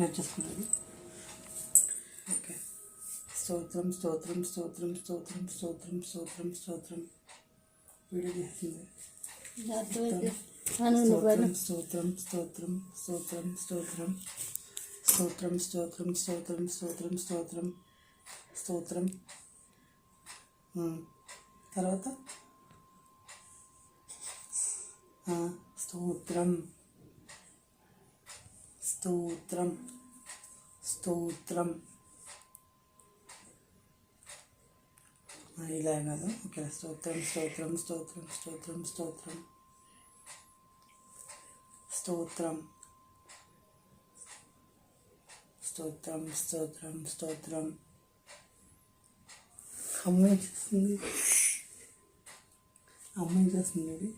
నేర్చేసుకున్నది okay స్తోత్రం స్తోత్రం స్తోత్రం స్తోత్రం స్తోత్రం స్తోత్రం స్తోత్రం వీడియో చేసింది. స్తోత్రం స్తోత్రం స్తోత్రం స్తోత్రం స్తోత్రం స్తోత్రం స్తోత్రం స్తోత్రం స్తోత్రం స్తోత్రం ఉమ్. తర్వాత స్తోత్రం స్తోత్రం స్తోత్రం. ఇలా కాదు ఓకే స్తోత్రం స్తోత్రం స్తోత్రం స్తోత్రం స్తోత్రం. స్తోత్రం. స్తోత్రం స్తోత్రం స్తోత్రం. అమ్మాయి చేస్తుంది? అమ్మాయి చేస్తుంది? ఇది.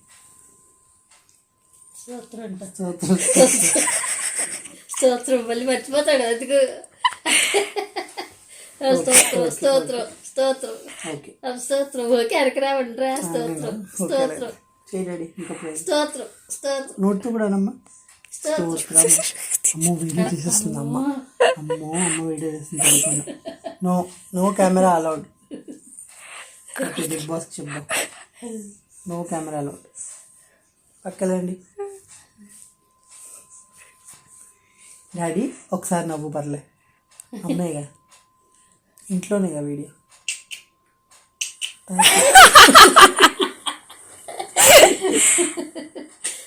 స్తోత్రం అంట. స్తోత్రం. స్తోత్రం మళ్ళీ మర్చిపోతాడు అందుకు. స్తోత్రం స్తోత్రం స్తోత్రం. స్తోత్రం ఓకే అరకరావండి రా. స్తోత్రం. స్తోత్రం స్తోత్రం స్తోత్రం. నోటితో కూడా స్తోత్రం. అమ్మో వీడియో తీసేస్తుంది అమ్మ. అమ్మో అమ్మ వీడియో చేస్తుంది అనుకున్నా. No no camera allowed. Big no camera allowed. పక్కలండి daddy ఒకసారి నవ్వు పర్లే. అమ్మాయిగా. ఇంట్లోనేగా వీడియో.